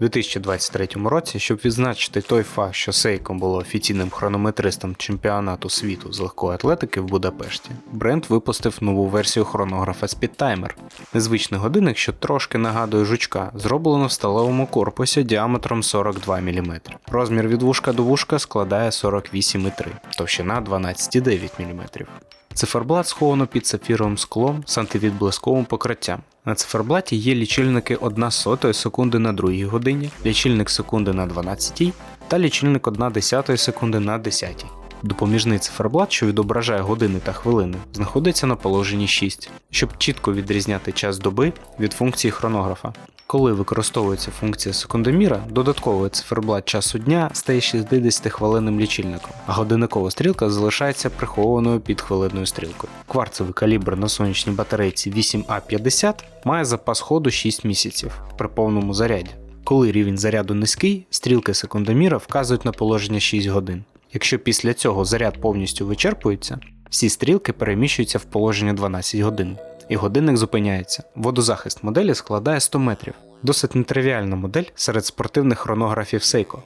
У 2023 році, щоб відзначити той факт, що Seiko було офіційним хронометристом чемпіонату світу з легкої атлетики в Будапешті, бренд випустив нову версію хронографа Speedtimer. Незвичний годинник, що трошки нагадує жучка, зроблено в сталевому корпусі діаметром 42 мм. Розмір від вушка до вушка складає 48,3, товщина 12,9 мм. Циферблат сховано під сапфіровим склом з антивідблисковим покриттям. На циферблаті є лічильники 1 сотої секунди на 2 годині, лічильник секунди на 12 та лічильник 1 десятої секунди на 10. Допоміжний циферблат, що відображає години та хвилини, знаходиться на положенні 6, щоб чітко відрізняти час доби від функції хронографа. Коли використовується функція секундоміра, додатковий циферблат часу дня стає 60 хвилинним лічильником, а годинникова стрілка залишається прихованою під хвилинною стрілкою. Кварцевий калібр на сонячній батарейці 8А50 має запас ходу 6 місяців при повному заряді. Коли рівень заряду низький, стрілки секундоміра вказують на положення 6 годин. Якщо після цього заряд повністю вичерпується, всі стрілки переміщуються в положення 12 годин, і годинник зупиняється. Водозахист моделі складає 100 метрів. Досить нетривіальна модель серед спортивних хронографів Seiko.